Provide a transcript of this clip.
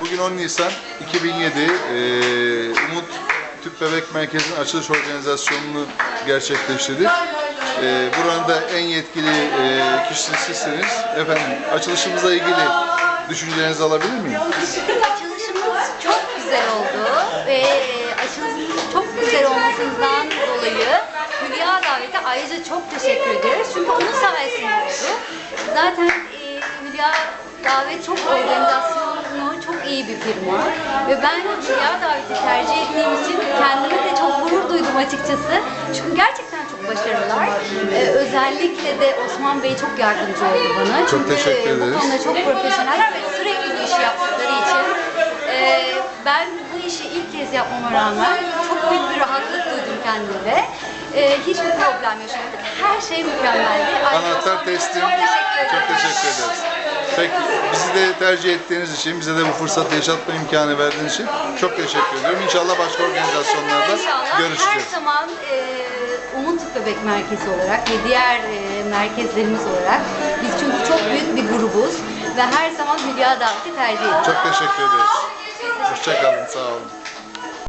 Bugün 10 Nisan 2007 eee, Umut Tüp Bebek Merkezi'nin açılış organizasyonunu gerçekleştirdik. Eee buranın da en yetkili eee kişisi sizsiniz. Efendim açılışımızla ilgili düşüncelerinizi alabilir miyim? Açılışımız çok güzel oldu ve e, açılışımız çok güzel olmasından dolayı Hülya Davet'e ayrıca çok teşekkür ederiz. Çünkü onun sayesinde oldu. Zaten e, Hülya Davet çok bir firma ve ben Hülya Davet'i tercih ettiğim için kendime de çok gurur duydum açıkçası. Çünkü gerçekten çok başarılılar. E, özellikle de Osman Bey çok yardımcı oldu bana. Çok Çünkü, teşekkür e, Bu ederiz. konuda çok profesyoneller ve sürekli bu işi yaptıkları için e, ben bu işi ilk kez yapmama rağmen çok büyük bir rahatlık duydum kendimde. E, hiçbir problem yaşamadık. Her şey mükemmeldi. Ayrıca Anahtar Osman teslim. Çok teşekkür ederim. Çok teşekkür ederiz. Peki bizi de tercih ettiğiniz için, bize de bu fırsatı yaşatma imkanı verdiğiniz için çok teşekkür ediyorum. İnşallah başka organizasyonlarda İnşallah her görüşeceğiz. zaman e, Umut Bebek Merkezi olarak ve diğer e, merkezlerimiz olarak biz çünkü çok büyük bir grubuz ve her zaman Hülya Davet'i tercih ediyoruz. Çok teşekkür ederiz. Hoşçakalın, sağ olun.